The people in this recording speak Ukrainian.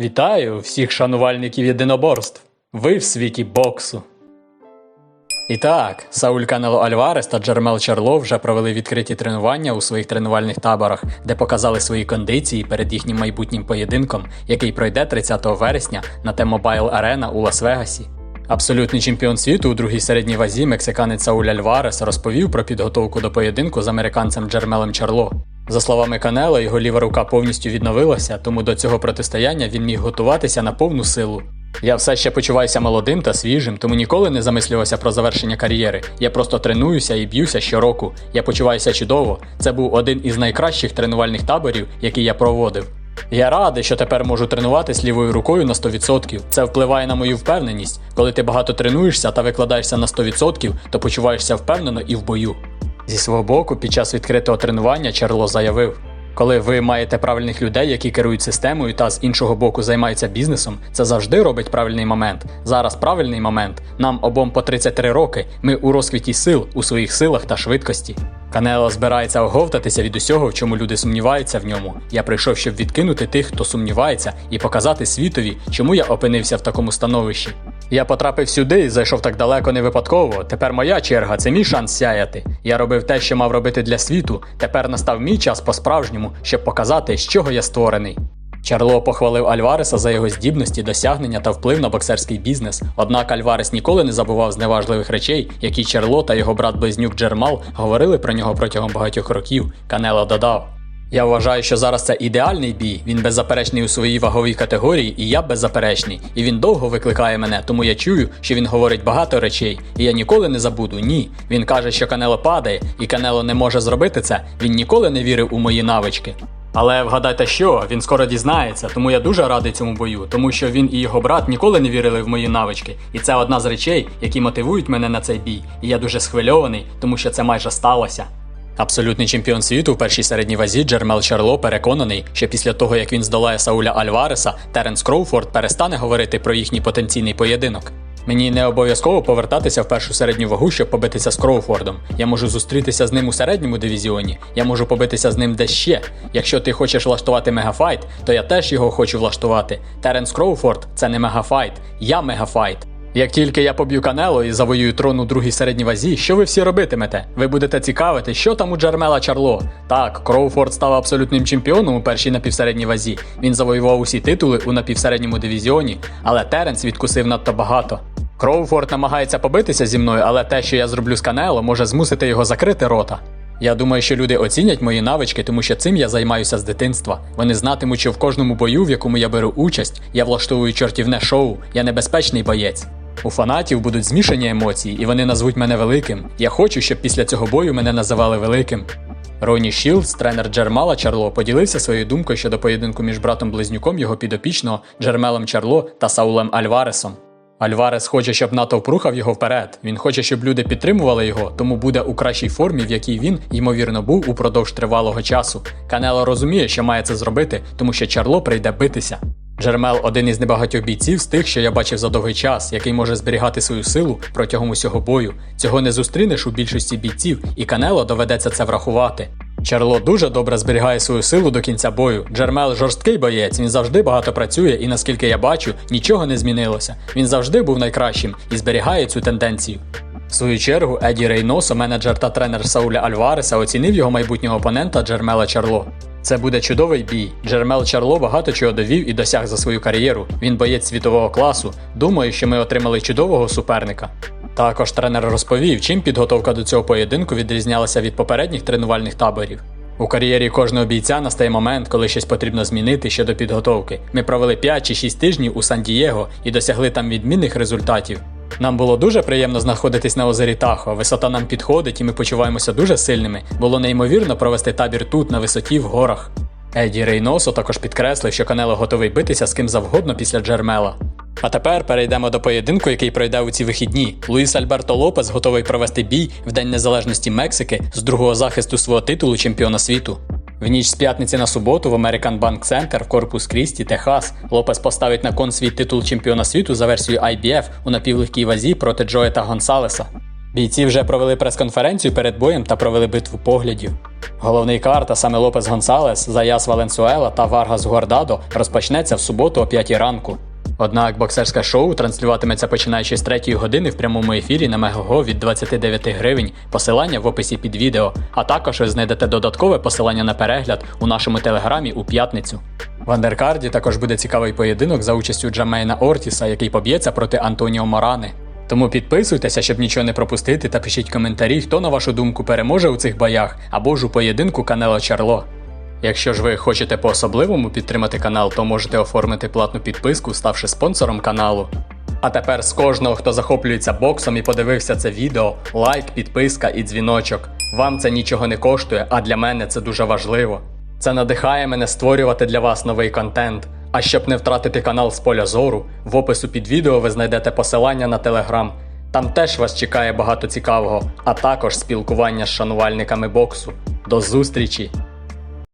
Вітаю всіх шанувальників єдиноборств. Ви в світі боксу. І так, Сауль Канело Альварес та Джермел Чарло вже провели відкриті тренування у своїх тренувальних таборах, де показали свої кондиції перед їхнім майбутнім поєдинком, який пройде 30 вересня на T-Mobile Arena у Лас-Вегасі. Абсолютний чемпіон світу у другій середній вазі мексиканець Сауль Альварес розповів про підготовку до поєдинку з американцем Джермелем Чарло. За словами Канело, його ліва рука повністю відновилася, тому до цього протистояння він міг готуватися на повну силу. Я все ще почуваюся молодим та свіжим, тому ніколи не замислювався про завершення кар'єри. Я просто тренуюся і б'юся щороку. Я почуваюся чудово. Це був один із найкращих тренувальних таборів, який я проводив. Я радий, що тепер можу тренуватись лівою рукою на 100%. Це впливає на мою впевненість. Коли ти багато тренуєшся та викладаєшся на 100%, то почуваєшся впевнено і в бою. Зі свого боку, під час відкритого тренування Чарло заявив: коли ви маєте правильних людей, які керують системою та з іншого боку займаються бізнесом, це завжди робить правильний момент. Зараз правильний момент. Нам обом по 33 роки. Ми у розквіті сил, у своїх силах та швидкості. Канело збирається оговтатися від усього, в чому люди сумніваються в ньому. Я прийшов, щоб відкинути тих, хто сумнівається, і показати світові, чому я опинився в такому становищі. Я потрапив сюди і зайшов так далеко не випадково. Тепер моя черга, це мій шанс сяяти. Я робив те, що мав робити для світу. Тепер настав мій час по-справжньому, щоб показати, з чого я створений. Чарло похвалив Альвареса за його здібності, досягнення та вплив на боксерський бізнес. Однак Альварес ніколи не забував зневажливих речей, які Чарло та його брат-близнюк Джермал говорили про нього протягом багатьох років. Канело додав. Я вважаю, що зараз це ідеальний бій. Він беззаперечний у своїй ваговій категорії, і я беззаперечний. І він довго викликає мене, тому я чую, що він говорить багато речей. І я ніколи не забуду. Ні. Він каже, що Канело падає, і Канело не може зробити це. Він ніколи не вірив у мої навички. Але вгадайте що, він скоро дізнається, тому я дуже радий цьому бою, тому що він і його брат ніколи не вірили в мої навички. І це одна з речей, які мотивують мене на цей бій. І я дуже схвильований, тому що це майже сталося. Абсолютний чемпіон світу в першій середній вазі Джермел Чарло переконаний, що після того як він здолає Сауля Альвареса, Теренс Кроуфорд перестане говорити про їхній потенційний поєдинок. Мені не обов'язково повертатися в першу середню вагу, щоб побитися з Кроуфордом. Я можу зустрітися з ним у середньому дивізіоні, я можу побитися з ним десь ще. Якщо ти хочеш влаштувати мегафайт, то я теж його хочу влаштувати. Теренс Кроуфорд це не мегафайт, я мегафайт. Як тільки я поб'ю Канело і завоюю трон у другій середній вазі, що ви всі робитимете? Ви будете цікавити, що там у Джермела Чарло. Так, Кроуфорд став абсолютним чемпіоном у першій напівсередній вазі. Він завоював усі титули у напівсередньому дивізіоні, але Теренс відкусив надто багато. Кроуфорд намагається побитися зі мною, але те, що я зроблю з Канело, може змусити його закрити рота. Я думаю, що люди оцінять мої навички, тому що цим я займаюся з дитинства. Вони знатимуть, що в кожному бою, в якому я беру участь, я влаштовую чортівне шоу, я небезпечний боєць. У фанатів будуть змішані емоції, і вони назвуть мене великим. Я хочу, щоб після цього бою мене називали великим. Роні Шілдс, тренер Джермала Чарло, поділився своєю думкою щодо поєдинку між братом-близнюком його підопічного Джермелом Чарло та Саулем Альваресом. Альварес хоче, щоб натовп рухав його вперед. Він хоче, щоб люди підтримували його, тому буде у кращій формі, в якій він, ймовірно, був упродовж тривалого часу. Канело розуміє, що має це зробити, тому що Чарло прийде битися. Джермел один із небагатьох бійців з тих, що я бачив за довгий час, який може зберігати свою силу протягом усього бою. Цього не зустрінеш у більшості бійців, і Канело доведеться це врахувати. Чарло дуже добре зберігає свою силу до кінця бою. Джермел жорсткий боєць, він завжди багато працює, і наскільки я бачу, нічого не змінилося. Він завжди був найкращим і зберігає цю тенденцію. В свою чергу, Еді Рейносо, менеджер та тренер Сауля Альвареса, оцінив його майбутнього опонента Джермела Чарло. Це буде чудовий бій. Джермел Чарло багато чого довів і досяг за свою кар'єру. Він боєць світового класу. Думаю, що ми отримали чудового суперника. Також тренер розповів, чим підготовка до цього поєдинку відрізнялася від попередніх тренувальних таборів. У кар'єрі кожного бійця настає момент, коли щось потрібно змінити щодо підготовки. Ми провели 5 чи 6 тижнів у Сан-Дієго і досягли там відмінних результатів. Нам було дуже приємно знаходитись на озері Тахо. Висота нам підходить, і ми почуваємося дуже сильними. Було неймовірно провести табір тут, на висоті в горах. Еді Рейносо також підкреслив, що Канело готовий битися з ким завгодно після Джермела. А тепер перейдемо до поєдинку, який пройде у ці вихідні. Луїс Альберто Лопес готовий провести бій в День Незалежності Мексики з другого захисту свого титулу чемпіона світу. В ніч з п'ятниці на суботу в American Bank Center в Корпус Крісті, Техас, Лопес поставить на кон свій титул чемпіона світу за версією IBF у напівлегкій вазі проти Джоета Гонсалеса. Бійці вже провели прес-конференцію перед боєм та провели битву поглядів. Головний карта саме Лопес Гонсалес, Заяс Валенсуела та Варгас Гуардадо розпочнеться в суботу о 5 ранку. Однак боксерське шоу транслюватиметься починаючи з 3 години в прямому ефірі на Мегаго від 29 гривень. Посилання в описі під відео, а також ви знайдете додаткове посилання на перегляд у нашому телеграмі у п'ятницю. В андеркарді також буде цікавий поєдинок за участю Джамейна Ортіса, який поб'ється проти Антоніо Морани. Тому підписуйтеся, щоб нічого не пропустити, та пишіть коментарі, хто на вашу думку переможе у цих боях або ж у поєдинку Канело Чарло. Якщо ж ви хочете по-особливому підтримати канал, то можете оформити платну підписку, ставши спонсором каналу. А тепер з кожного, хто захоплюється боксом і подивився це відео, лайк, підписка і дзвіночок. Вам це нічого не коштує, а для мене це дуже важливо. Це надихає мене створювати для вас новий контент. А щоб не втратити канал з поля зору, в опису під відео ви знайдете посилання на телеграм. Там теж вас чекає багато цікавого, а також спілкування з шанувальниками боксу. До зустрічі!